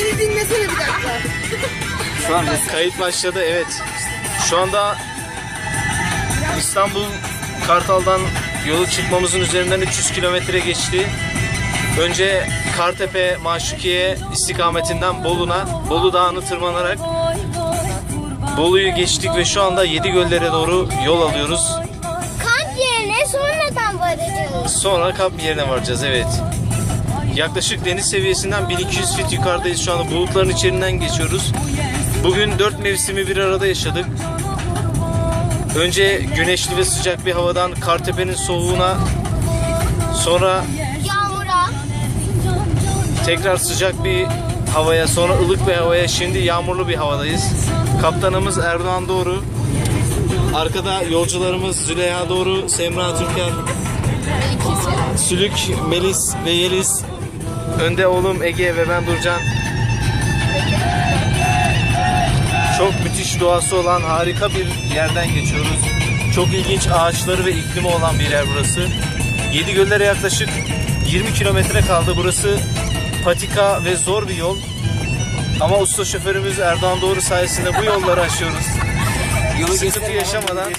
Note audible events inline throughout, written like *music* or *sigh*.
beni dinlesene bir dakika. Şu an kayıt başladı evet. Şu anda İstanbul Kartal'dan yolu çıkmamızın üzerinden 300 kilometre geçti. Önce Kartepe Maşukiye istikametinden Bolu'na, Bolu Dağı'nı tırmanarak Bolu'yu geçtik ve şu anda Yedi Göllere doğru yol alıyoruz. Kamp yerine sonradan varacağız. Sonra kamp yerine varacağız evet. Yaklaşık deniz seviyesinden 1200 fit yukarıdayız şu anda bulutların içerinden geçiyoruz. Bugün dört mevsimi bir arada yaşadık. Önce güneşli ve sıcak bir havadan Kartepe'nin soğuğuna sonra Yağmura. tekrar sıcak bir havaya sonra ılık bir havaya şimdi yağmurlu bir havadayız. Kaptanımız Erdoğan Doğru. Arkada yolcularımız Züleyha Doğru, Semra Türker, Sülük, Melis ve Yeliz. Önde oğlum Ege ve ben Durcan. Çok müthiş doğası olan harika bir yerden geçiyoruz. Çok ilginç ağaçları ve iklimi olan bir yer burası. Yedi göllere yaklaşık 20 kilometre kaldı. Burası patika ve zor bir yol. Ama usta şoförümüz Erdoğan Doğru sayesinde bu yolları aşıyoruz. Yolu Sıkıntı yaşamadan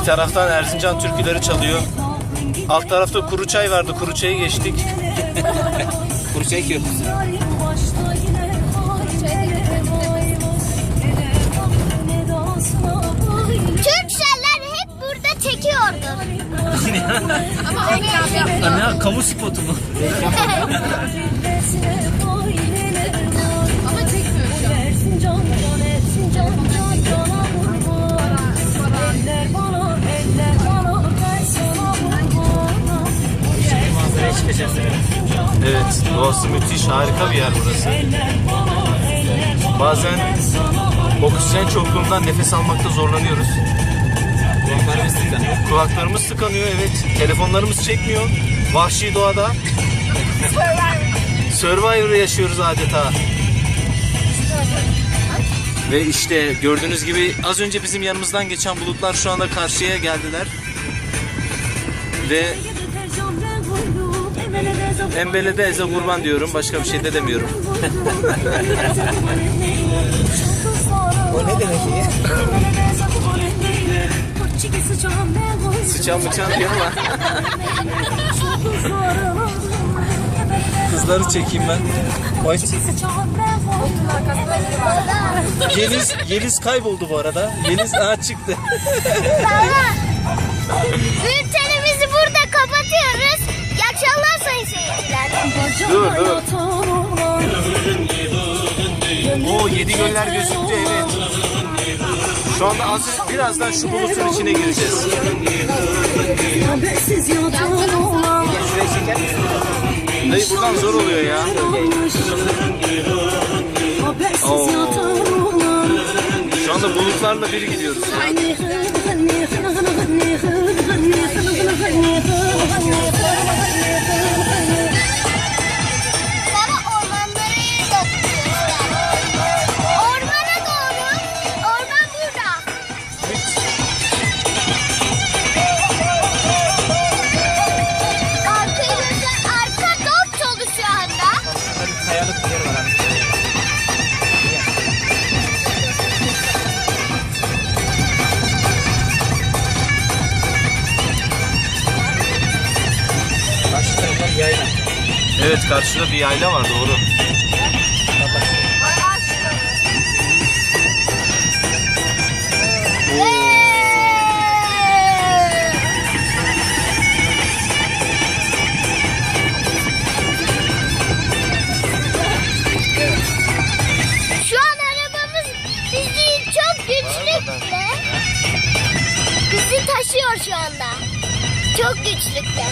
bir taraftan Erzincan türküleri çalıyor. Alt tarafta kuru çay vardı. Kuru çayı geçtik. *laughs* Kurçay Köprüsü. Türkseller hep burada çekiyordu. *laughs* Ama kamu spotu mu? *laughs* doğası müthiş, harika bir yer burası. Bazen oksijen çokluğundan nefes almakta zorlanıyoruz. Kulaklarımız tıkanıyor. Kulaklarımız tıkanıyor, evet. Telefonlarımız çekmiyor. Vahşi doğada. Survivor yaşıyoruz adeta. Ve işte gördüğünüz gibi az önce bizim yanımızdan geçen bulutlar şu anda karşıya geldiler. Ve Embele'de eze kurban diyorum. Başka bir şey de demiyorum. *laughs* O ne demek ki? Sıçan bıçan diyor ama. Kızları çekeyim ben. Vay. Yeliz, Yeliz kayboldu bu arada. Yeliz aha çıktı. Yedi göller gözüktü evet. Şu anda az birazdan şu bulutun içine gireceğiz. Dayı buradan zor oluyor ya. Oo. Şu anda bulutlarla bir gidiyoruz. Baba yayla. Evet karşıda bir yayla var doğru. Şu an arabamız bizi çok güçlükte. Bizi taşıyor şu anda. Çok güçlükte.